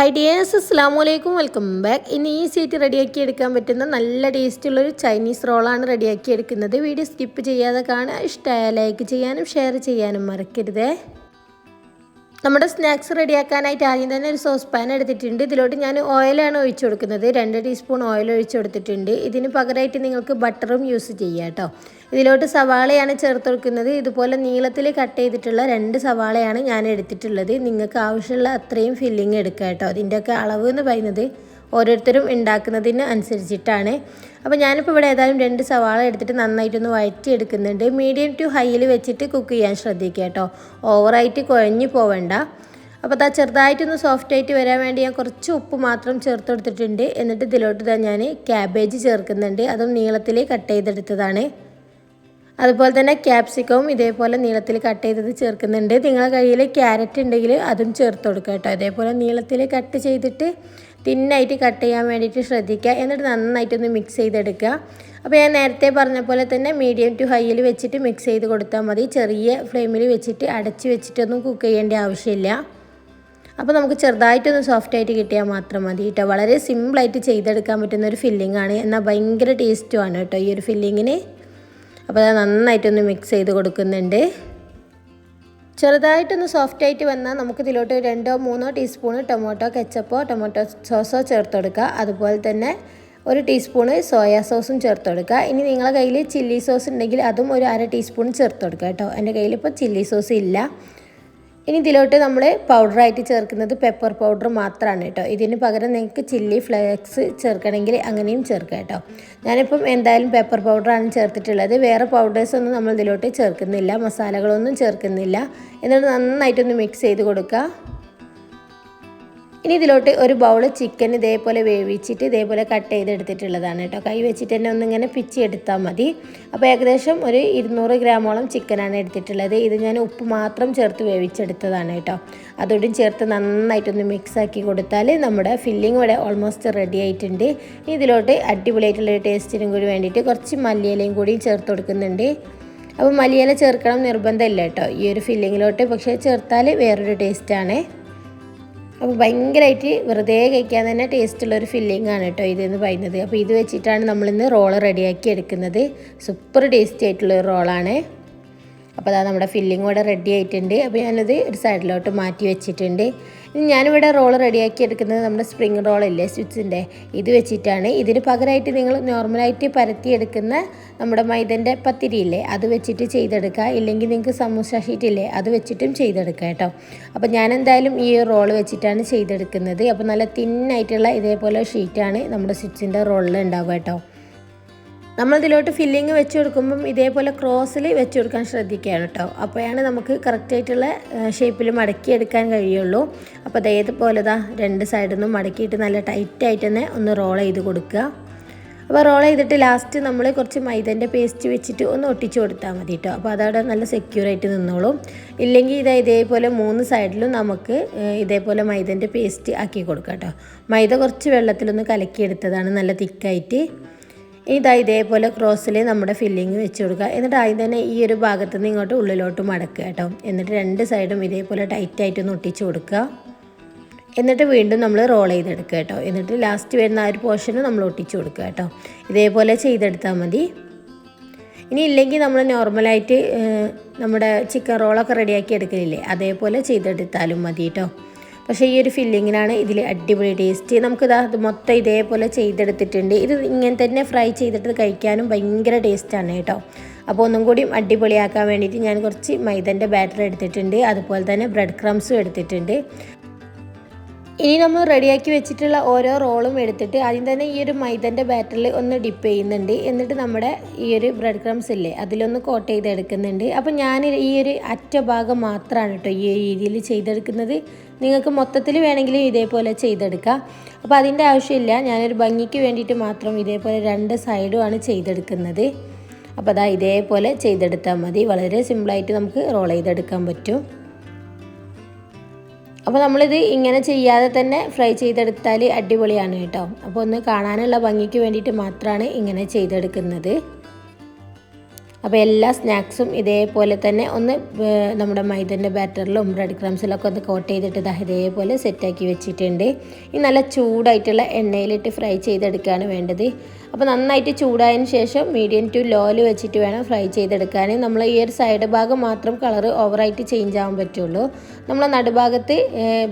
Hi dears അസ്സാം വലൈക്കും welcome back ഇനി ഈ സീറ്റ് റെഡിയാക്കി എടുക്കാൻ പറ്റുന്ന നല്ല ടേസ്റ്റുള്ളൊരു ചൈനീസ് റോളാണ് റെഡിയാക്കി എടുക്കുന്നത്. വീഡിയോ സ്കിപ്പ് ചെയ്യാതെ കാണുക. ഇഷ്ടമായ ലൈക്ക് ചെയ്യാനും ഷെയർ ചെയ്യാനും മറക്കരുതേ. നമ്മുടെ സ്നാക്സ് റെഡിയാക്കാനായിട്ട് ആദ്യം തന്നെ ഒരു സോസ് പാൻ എടുത്തിട്ടുണ്ട്. ഇതിലോട്ട് ഞാൻ ഓയിലാണ് ഒഴിച്ചു കൊടുക്കുന്നത്. രണ്ട് ടീസ്പൂൺ ഓയിൽ ഒഴിച്ചു കൊടുത്തിട്ടുണ്ട്. ഇതിന് പകരമായിട്ട് നിങ്ങൾക്ക് ബട്ടറും യൂസ് ചെയ്യാം കേട്ടോ. ഇതിലോട്ട് സവാളയാണ് ചേർത്ത് കൊടുക്കുന്നത്. ഇതുപോലെ നീളത്തിൽ കട്ട് ചെയ്തിട്ടുള്ള രണ്ട് സവാളയാണ് ഞാൻ എടുത്തിട്ടുള്ളത്. നിങ്ങൾക്ക് ആവശ്യമുള്ള അത്രയും ഫില്ലിങ് എടുക്കുക കേട്ടോ. അതിന്റെയൊക്കെ അളവ് എന്ന് പറയുന്നത് ഓരോരുത്തരും ഉണ്ടാക്കുന്നതിന് അനുസരിച്ചിട്ടാണ്. അപ്പോൾ ഞാനിപ്പോൾ ഇവിടെ ഏതായാലും രണ്ട് സവാള എടുത്തിട്ട് നന്നായിട്ടൊന്ന് വഴറ്റി എടുക്കുന്നുണ്ട് മീഡിയം ടു ഹൈയിൽ വെച്ചിട്ട് കുക്ക് ചെയ്യാൻ ശ്രദ്ധിക്കുക കേട്ടോ. ഓവറായിട്ട് കുഴഞ്ഞു പോവണ്ട. അപ്പോൾ അതാ ചെറുതായിട്ടൊന്ന് സോഫ്റ്റ് ആയിട്ട് വരാൻ വേണ്ടി ഞാൻ കുറച്ച് ഉപ്പ് മാത്രം ചേർത്ത് കൊടുത്തിട്ടുണ്ട്. എന്നിട്ട് ഇതിലോട്ട് തന്നെ ഞാൻ ക്യാബേജ് ചേർക്കുന്നുണ്ട്. അതും നീളത്തിൽ കട്ട് ചെയ്തെടുത്തതാണ്. അതുപോലെ തന്നെ ക്യാപ്സിക്കവും ഇതേപോലെ നീളത്തിൽ കട്ട് ചെയ്തത് ചേർക്കുന്നുണ്ട്. നിങ്ങളുടെ കയ്യിൽ ക്യാരറ്റ് ഉണ്ടെങ്കിൽ അതും ചേർത്ത് കൊടുക്കുക കേട്ടോ. ഇതേപോലെ നീളത്തിൽ കട്ട് ചെയ്തിട്ട് തിന്നായിട്ട് കട്ട് ചെയ്യാൻ വേണ്ടിയിട്ട് ശ്രദ്ധിക്കുക. എന്നിട്ട് നന്നായിട്ടൊന്ന് മിക്സ് ചെയ്തെടുക്കുക. അപ്പോൾ ഞാൻ നേരത്തെ പറഞ്ഞ പോലെ തന്നെ മീഡിയം ടു ഹൈയിൽ വെച്ചിട്ട് മിക്സ് ചെയ്ത് കൊടുത്താൽ മതി. ചെറിയ ഫ്ലെയിമിൽ വെച്ചിട്ട് അടച്ച് വെച്ചിട്ടൊന്നും കുക്ക് ചെയ്യേണ്ട ആവശ്യമില്ല. അപ്പോൾ നമുക്ക് ചെറുതായിട്ടൊന്ന് സോഫ്റ്റ് ആയിട്ട് കിട്ടിയാൽ മാത്രം മതി കേട്ടോ. വളരെ സിമ്പിളായിട്ട് ചെയ്തെടുക്കാൻ പറ്റുന്ന ഒരു ഫില്ലിംഗ് ആണ്. എന്നാൽ ഭയങ്കര ടേസ്റ്റുമാണ് കേട്ടോ ഈ ഒരു ഫില്ലിങ്ങിന് അപ്പോൾ അത് നന്നായിട്ടൊന്ന് മിക്സ് ചെയ്ത് കൊടുക്കുന്നുണ്ട്. ചെറുതായിട്ടൊന്ന് സോഫ്റ്റ് ആയിട്ട് വന്നാൽ നമുക്ക് ഇതിലോട്ട് രണ്ടോ മൂന്നോ ടീസ്പൂൺ ടൊമാറ്റോ കെച്ചപ്പോ ടൊമാറ്റോ സോസോ ചേർത്ത് കൊടുക്കുക അതുപോലെ തന്നെ ഒരു ടീസ്പൂണ് സോയാ സോസും ചേർത്ത് കൊടുക്കുക ഇനി നിങ്ങളുടെ കയ്യിൽ ചില്ലി സോസ് ഉണ്ടെങ്കിൽ അതും ഒരു അര ടീസ്പൂൺ ചേർത്ത് കൊടുക്കുക കേട്ടോ. എന്റെ കയ്യിൽ ഇപ്പോൾ ചില്ലി സോസ് ഇല്ല. ഇനി ഇതിലോട്ട് നമ്മൾ പൗഡറായിട്ട് ചേർക്കുന്നത് പെപ്പർ പൗഡർ മാത്രമാണ് കേട്ടോ. ഇതിന് പകരം നിങ്ങൾക്ക് ചില്ലി ഫ്ലേക്സ് ചേർക്കണമെങ്കിൽ അങ്ങനെയും ചേർക്കാം കേട്ടോ. ഞാനിപ്പം എന്തായാലും പെപ്പർ പൗഡറാണ് ചേർത്തിട്ടുള്ളത്. വേറെ പൗഡേഴ്സൊന്നും നമ്മൾ ഇതിലോട്ട് ചേർക്കുന്നില്ല. മസാലകളൊന്നും ചേർക്കുന്നില്ല. എന്നിട്ട് നന്നായിട്ടൊന്ന് മിക്സ് ചെയ്ത് കൊടുക്കുക. ഇനി ഇതിലോട്ട് ഒരു ബൗൾ ചിക്കൻ ഇതേപോലെ വേവിച്ചിട്ട് ഇതേപോലെ കട്ട് ചെയ്തെടുത്തിട്ടുള്ളതാണ് കേട്ടോ. കൈ വെച്ചിട്ട് തന്നെ ഒന്നിങ്ങനെ പിച്ച് എടുത്താൽ മതി. അപ്പോൾ ഏകദേശം ഒരു ഇരുന്നൂറ് ഗ്രാമോളം ചിക്കനാണ് എടുത്തിട്ടുള്ളത്. ഇത് ഞാൻ ഉപ്പ് മാത്രം ചേർത്ത് വേവിച്ചെടുത്തതാണ് കേട്ടോ. അതോടും ചേർത്ത് നന്നായിട്ടൊന്ന് മിക്സ് ആക്കി കൊടുത്താൽ നമ്മുടെ ഫില്ലിംഗ് ഇവിടെ ഓൾമോസ്റ്റ് റെഡി ആയിട്ടുണ്ട്. ഇനി ഇതിലോട്ട് അടിപൊളിയായിട്ടുള്ളൊരു ടേസ്റ്റിനും കൂടി വേണ്ടിയിട്ട് കുറച്ച് മല്ലിയിലയും കൂടി ചേർത്ത് കൊടുക്കുന്നുണ്ട്. അപ്പോൾ മല്ലിയില ചേർക്കണം നിർബന്ധമില്ല കേട്ടോ. ഈ ഒരു ഫില്ലിങ്ങിലോട്ട് പക്ഷേ ചേർത്താൽ വേറൊരു ടേസ്റ്റാണ് അപ്പോൾ ഭയങ്കരമായിട്ട് വെറുതെ കഴിക്കാൻ തന്നെ ടേസ്റ്റുള്ളൊരു ഫില്ലിംഗ് ആണ് കേട്ടോ ഇതെന്ന് പറയുന്നത്. അപ്പോൾ ഇത് വെച്ചിട്ടാണ് നമ്മളിന്ന് റോൾ റെഡിയാക്കി എടുക്കുന്നത്. സൂപ്പർ ടേസ്റ്റി ആയിട്ടുള്ള ഒരു റോളാണ് അപ്പോൾ അതാ നമ്മുടെ ഫില്ലിംഗ് ഇവിടെ റെഡി ആയിട്ടുണ്ട്. അപ്പോൾ ഞാനത് ഒരു സൈഡിലോട്ട് മാറ്റി വെച്ചിട്ടുണ്ട്. ഇനി ഞാനിവിടെ റോൾ റെഡിയാക്കി എടുക്കുന്നത് നമ്മുടെ സ്പ്രിങ് റോളില്ലേ സ്വിച്ചിന്റെ ഇത് വെച്ചിട്ടാണ്. ഇതിന് പകരമായിട്ട് നിങ്ങൾ നോർമലായിട്ട് പരത്തിയെടുക്കുന്ന നമ്മുടെ മൈദന്റെ പത്തിരിയില്ലേ അത് വെച്ചിട്ട് ചെയ്തെടുക്കുക. ഇല്ലെങ്കിൽ നിങ്ങൾക്ക് സമൂസ ഷീറ്റില്ലേ അത് വെച്ചിട്ടും ചെയ്തെടുക്കുക കേട്ടോ. അപ്പോൾ ഞാൻ എന്തായാലും ഈ റോൾ വെച്ചിട്ടാണ് ചെയ്തെടുക്കുന്നത്. അപ്പോൾ നല്ല തിന്നായിട്ടുള്ള ഇതേപോലെ ഷീറ്റാണ് നമ്മുടെ സ്വിച്ചിന്റെ റോളിൽ ഉണ്ടാവുക കേട്ടോ. നമ്മളിതിലോട്ട് ഫില്ലിങ് വെച്ച് കൊടുക്കുമ്പം ഇതേപോലെ ക്രോസിൽ വെച്ച് കൊടുക്കാൻ ശ്രദ്ധിക്കുകയാണ് കേട്ടോ അപ്പോഴാണ് നമുക്ക് കറക്റ്റായിട്ടുള്ള ഷേപ്പിൽ മടക്കിയെടുക്കാൻ കഴിയുള്ളൂ. അപ്പോൾ അതേപോലെ ദാ രണ്ട് സൈഡിൽ നിന്നും മടക്കിയിട്ട് നല്ല ടൈറ്റായിട്ട് തന്നെ ഒന്ന് റോൾ ചെയ്ത് കൊടുക്കുക. അപ്പോൾ റോൾ ചെയ്തിട്ട് ലാസ്റ്റ് നമ്മൾ കുറച്ച് മൈദന്റെ പേസ്റ്റ് വെച്ചിട്ട് ഒന്ന് ഒട്ടിച്ച് കൊടുത്താൽ മതി കേട്ടോ അപ്പോൾ അതവിടെ നല്ല സെക്യൂറായിട്ട് നിന്നോളും. ഇല്ലെങ്കിൽ ഇതാ ഇതേപോലെ മൂന്ന് സൈഡിലും നമുക്ക് ഇതേപോലെ മൈദന്റെ പേസ്റ്റ് ആക്കി കൊടുക്കാം കേട്ടോ മൈദ കുറച്ച് വെള്ളത്തിലൊന്ന് കലക്കിയെടുത്തതാണ് നല്ല തിക്കായിട്ട് ഇതാ ഇതേപോലെ ക്രോസിൽ നമ്മുടെ ഫില്ലിങ് വെച്ച് കൊടുക്കുക. എന്നിട്ട് ആദ്യം തന്നെ ഈ ഒരു ഭാഗത്ത് നിന്ന് ഇങ്ങോട്ട് ഉള്ളിലോട്ട് മടക്കുക കേട്ടോ. എന്നിട്ട് രണ്ട് സൈഡും ഇതേപോലെ ടൈറ്റായിട്ടൊന്ന് ഒട്ടിച്ച് കൊടുക്കുക. എന്നിട്ട് വീണ്ടും നമ്മൾ റോൾ ചെയ്തെടുക്കുക കേട്ടോ. എന്നിട്ട് ലാസ്റ്റ് വരുന്ന ആ ഒരു പോർഷന് നമ്മൾ ഒട്ടിച്ച് കൊടുക്കുക കേട്ടോ. ഇതേപോലെ ചെയ്തെടുത്താൽ മതി. ഇനി ഇല്ലെങ്കിൽ നമ്മൾ നോർമലായിട്ട് നമ്മുടെ ചിക്കൻ റോളൊക്കെ റെഡിയാക്കി എടുക്കലില്ലേ? അതേപോലെ ചെയ്തെടുത്താലും മതി കേട്ടോ. പക്ഷേ ഈ ഒരു ഫില്ലിങ്ങിനാണ് ഇതിൽ അടിപൊളി ടേസ്റ്റ്. നമുക്കിതാ ഇത് മൊത്തം ഇതേപോലെ ചെയ്തെടുത്തിട്ടുണ്ട്. ഇത് ഇങ്ങനെ തന്നെ ഫ്രൈ ചെയ്തിട്ട് കഴിക്കാനും ഭയങ്കര ടേസ്റ്റാണ് കേട്ടോ. അപ്പോൾ ഒന്നും കൂടി അടിപൊളിയാക്കാൻ വേണ്ടിയിട്ട് ഞാൻ കുറച്ച് മൈദന്റെ ബാറ്റർ എടുത്തിട്ടുണ്ട്. അതുപോലെ തന്നെ ബ്രെഡ് ക്രംസും എടുത്തിട്ടുണ്ട്. ഇനി നമ്മൾ റെഡിയാക്കി വെച്ചിട്ടുള്ള ഓരോ റോളും എടുത്തിട്ട് ആദ്യം തന്നെ ഈ ഒരു മൈദന്റെ ബാറ്ററിൽ ഒന്ന് ഡിപ്പ് ചെയ്യുന്നുണ്ട്. എന്നിട്ട് നമ്മുടെ ഈ ഒരു ബ്രെഡ് ക്രംസ് ഇല്ലേ അതിലൊന്ന് കോട്ട് ചെയ്തെടുക്കുന്നുണ്ട്. അപ്പോൾ ഞാൻ ഈ ഒരു അറ്റ ഭാഗം മാത്രമാണ് കേട്ടോ ഈ രീതിയിൽ ചെയ്തെടുക്കുന്നത്. നിങ്ങൾക്ക് മൊത്തത്തിൽ വേണമെങ്കിലും ഇതേപോലെ ചെയ്തെടുക്കാം. അപ്പോൾ അതിന്റെ ആവശ്യമില്ല. ഞാനൊരു ഭംഗിക്ക് വേണ്ടിയിട്ട് മാത്രം ഇതേപോലെ രണ്ട് സൈഡുമാണ് ചെയ്തെടുക്കുന്നത്. അപ്പോൾ അതാ ഇതേപോലെ ചെയ്തെടുത്താൽ മതി. വളരെ സിമ്പിളായിട്ട് നമുക്ക് റോൾ ചെയ്തെടുക്കാൻ പറ്റും. അപ്പോൾ നമ്മളിത് ഇങ്ങനെ ചെയ്യാതെ തന്നെ ഫ്രൈ ചെയ്തെടുത്താൽ അടിപൊളിയാണ് കേട്ടോ. അപ്പോൾ ഒന്ന് കാണാനുള്ള ഭംഗിക്ക് വേണ്ടിയിട്ട് മാത്രമാണ് ഇങ്ങനെ ചെയ്തെടുക്കുന്നത്. അപ്പോൾ എല്ലാ സ്നാക്സും ഇതേപോലെ തന്നെ ഒന്ന് നമ്മുടെ മൈദന്റെ ബാറ്ററിലും ബ്രെഡ് ക്രംസിലൊക്കെ ഒന്ന് കോട്ട് ചെയ്തിട്ട് ദാ ഇതേപോലെ സെറ്റാക്കി വെച്ചിട്ടുണ്ട്. ഈ നല്ല ചൂടായിട്ടുള്ള എണ്ണയിലിട്ട് ഫ്രൈ ചെയ്തെടുക്കുകയാണ് വേണ്ടത്. അപ്പോൾ നന്നായിട്ട് ചൂടായതിന് ശേഷം മീഡിയം ടു ലോയിൽ വെച്ചിട്ട് വേണം ഫ്രൈ ചെയ്തെടുക്കാൻ നമ്മൾ ഈ ഒരു സൈഡ് ഭാഗം മാത്രം കളർ ഓവറായിട്ട് ചേഞ്ച് ആവാൻ പറ്റുള്ളൂ. നമ്മൾ നടുഭാഗത്ത്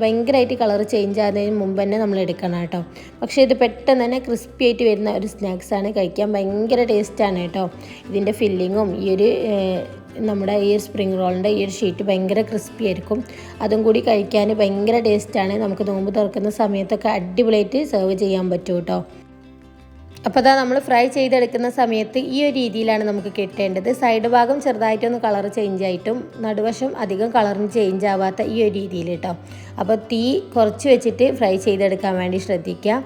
ഭയങ്കരമായിട്ട് കളർ ചേഞ്ച് ആകുന്നതിന് മുമ്പ് തന്നെ നമ്മൾ എടുക്കണം കേട്ടോ. പക്ഷേ ഇത് പെട്ടെന്ന് തന്നെ ക്രിസ്പി ആയിട്ട് വരുന്ന ഒരു സ്നാക്സാണ് കഴിക്കാൻ ഭയങ്കര ടേസ്റ്റാണ് കേട്ടോ. ഇതിന്റെ ഫില്ലിങ്ങും ഈ ഒരു നമ്മുടെ ഈ സ്പ്രിംഗ് റോളിന്റെ ഈ ഒരു ഷീറ്റ് ഭയങ്കര ക്രിസ്പി ആയിരിക്കും. അതും കൂടി കഴിക്കാൻ ഭയങ്കര ടേസ്റ്റാണ് നമുക്ക് നോമ്പ് തുറക്കുന്ന സമയത്തൊക്കെ അടിപൊളിയായിട്ട് സെർവ് ചെയ്യാൻ പറ്റും കേട്ടോ. അപ്പോൾ അതാ നമ്മൾ ഫ്രൈ ചെയ്തെടുക്കുന്ന സമയത്ത് ഈ ഒരു രീതിയിലാണ് നമുക്ക് കിട്ടേണ്ടത്. സൈഡ് ഭാഗം ചെറുതായിട്ടൊന്ന് കളർ ചേഞ്ച് ആയിട്ടും നടുവശം അധികം കളറിന് ചേഞ്ച് ആവാത്ത ഈ ഒരു രീതിയിൽ കേട്ടോ അപ്പോൾ തീ കുറച്ച് വെച്ചിട്ട് ഫ്രൈ ചെയ്തെടുക്കാൻ വേണ്ടി ശ്രദ്ധിക്കുക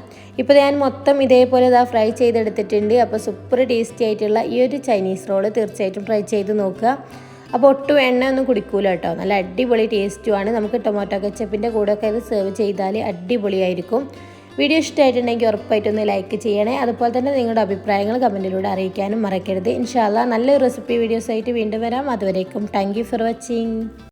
ഇപ്പോൾ ഞാൻ മൊത്തം ഇതേപോലെ ഇതാ ഫ്രൈ ചെയ്തെടുത്തിട്ടുണ്ട്. അപ്പോൾ സൂപ്പർ ടേസ്റ്റി ആയിട്ടുള്ള ഈ ഒരു ചൈനീസ് റോൾ തീർച്ചയായിട്ടും ഫ്രൈ ചെയ്ത് നോക്കുക അപ്പോൾ ഒട്ടും എണ്ണ ഒന്നും കുടിക്കൂല കേട്ടോ നല്ല അടിപൊളി ടേസ്റ്റുമാണ് നമുക്ക് ടൊമാറ്റോ കച്ചപ്പിന്റെ കൂടെയൊക്കെ ഇത് സെർവ് ചെയ്താൽ അടിപൊളിയായിരിക്കും. വീഡിയോ ഇഷ്ടമായിട്ടുണ്ടെങ്കിൽ ഉറപ്പായിട്ടൊന്ന് ലൈക്ക് ചെയ്യണേ. അതുപോലെ തന്നെ നിങ്ങളുടെ അഭിപ്രായങ്ങൾ കമന്റിലൂടെ അറിയിക്കാനും മറക്കരുത്. ഇൻഷാല്ല നല്ലൊരു റെസിപ്പി വീഡിയോസ് ആയിട്ട് വീണ്ടും വരാം. അതുവരേക്കും താങ്ക് ഫോർ വാച്ചിങ്